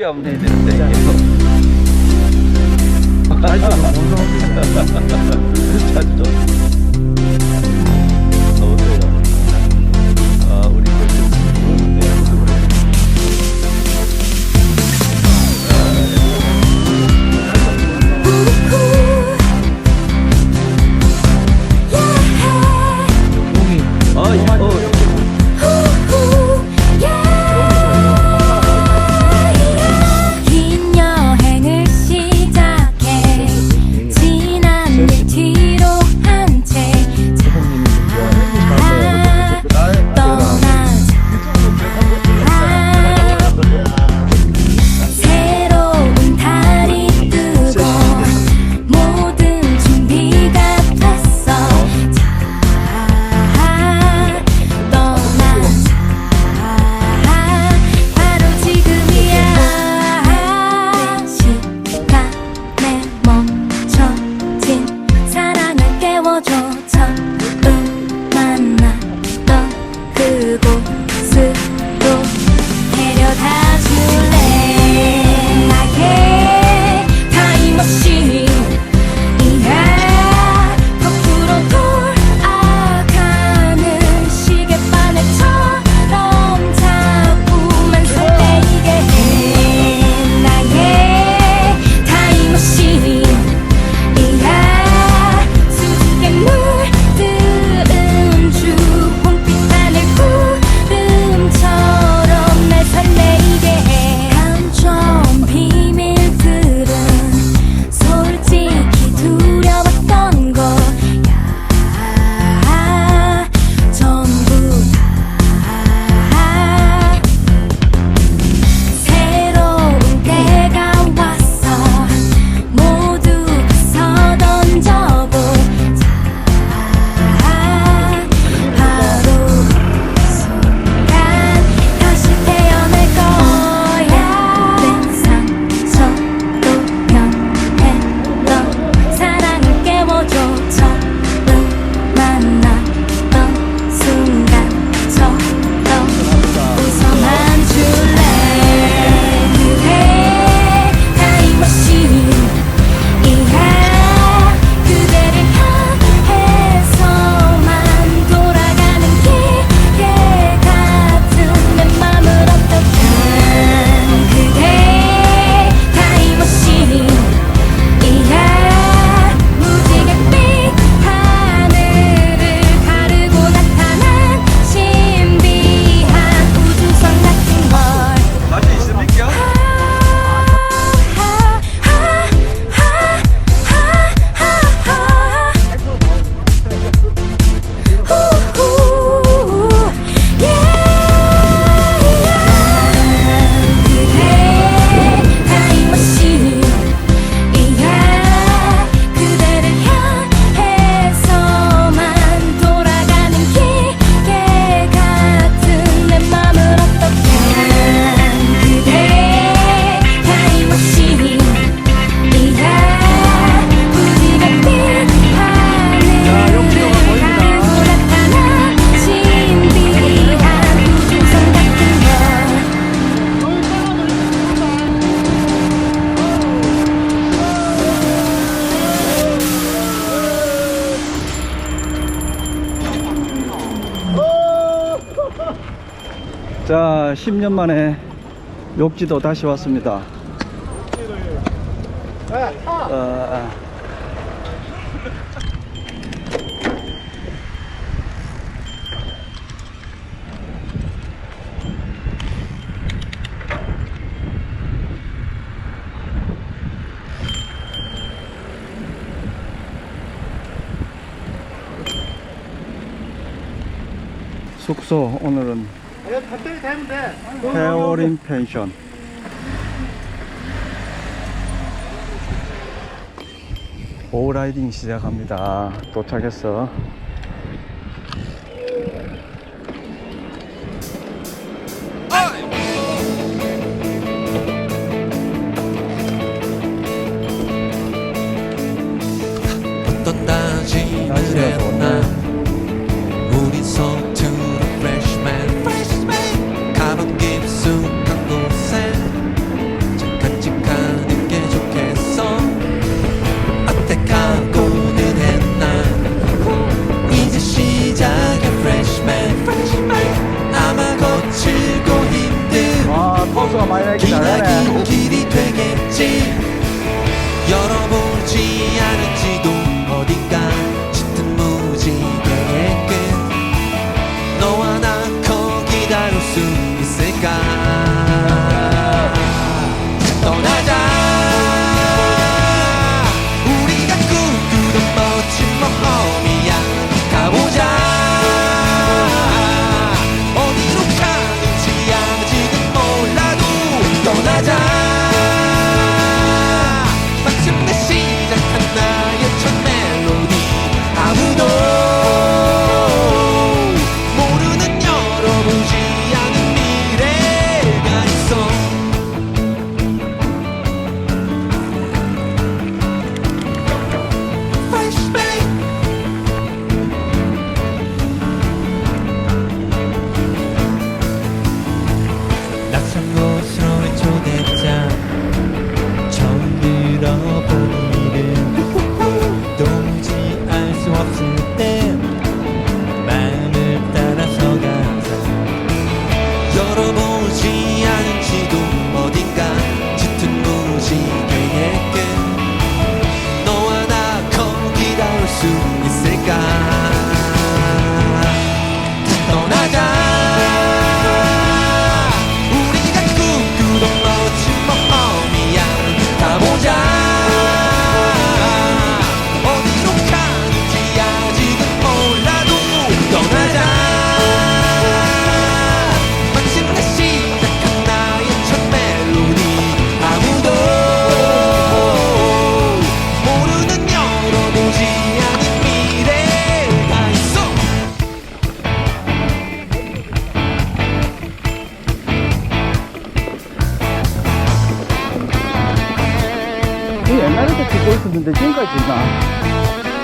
예, 없네. 10년 만에 욕지도 다시 왔습니다. 어, 어. 숙소 오늘은 얘 갑자기 되면 돼. 페어링 펜션. 오라이딩 시작합니다. 도착했어.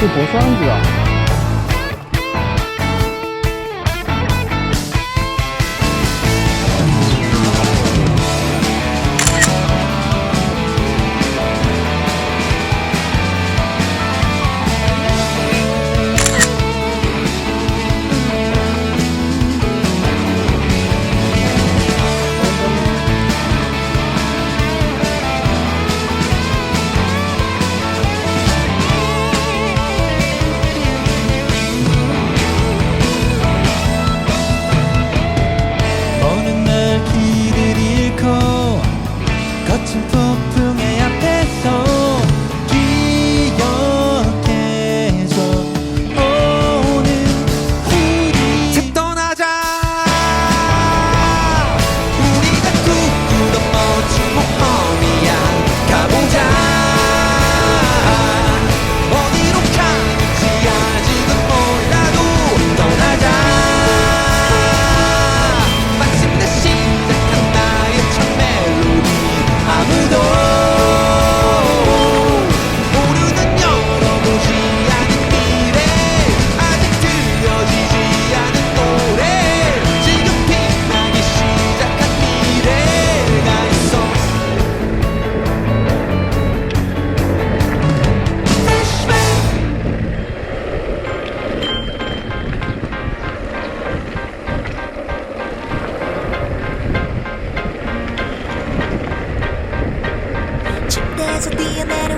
是博山子啊。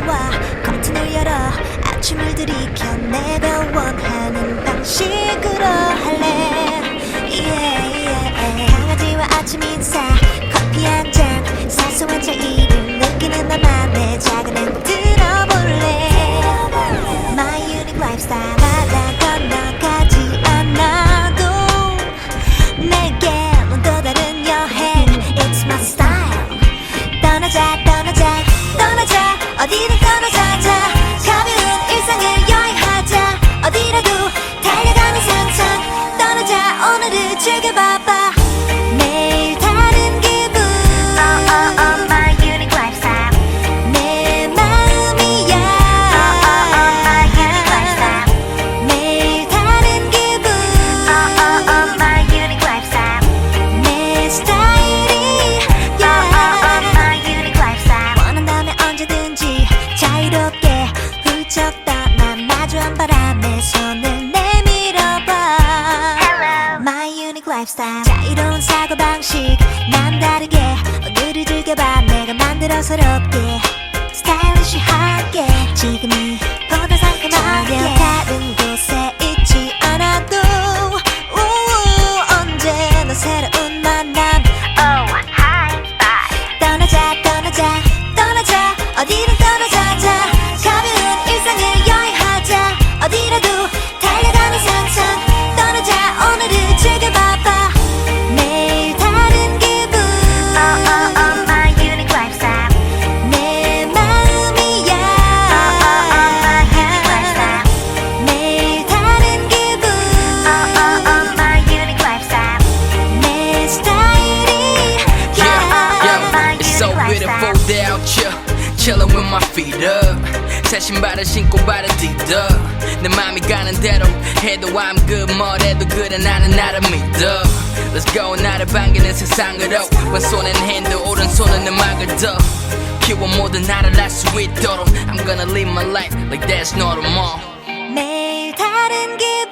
와 커튼을 열어 아침을 들이켜 내가 원하는 방식으로 할래. Yeah, yeah. 강아지와 아침 인사 커피 한 잔. 사소한 차이를 느끼는 나만의 작은 행동 사고 방식 난 다르게 오늘을 즐겨봐. 내가 만들어 서럽게 스타일리시하게. 지금이 my feet up. 새 신발을 신고 발을 디뎌. 내 맘이 가는 대로 해도 I'm good, 뭐래도 그래 나는 나를 믿어. Let's go, 나를 반기는 세상으로. 왼손엔 핸드, 오른손은 음악을 더. 키워 모든 나를 알 수 있도록. I'm gonna live my life like there's no tomorrow. 매일 다른 기분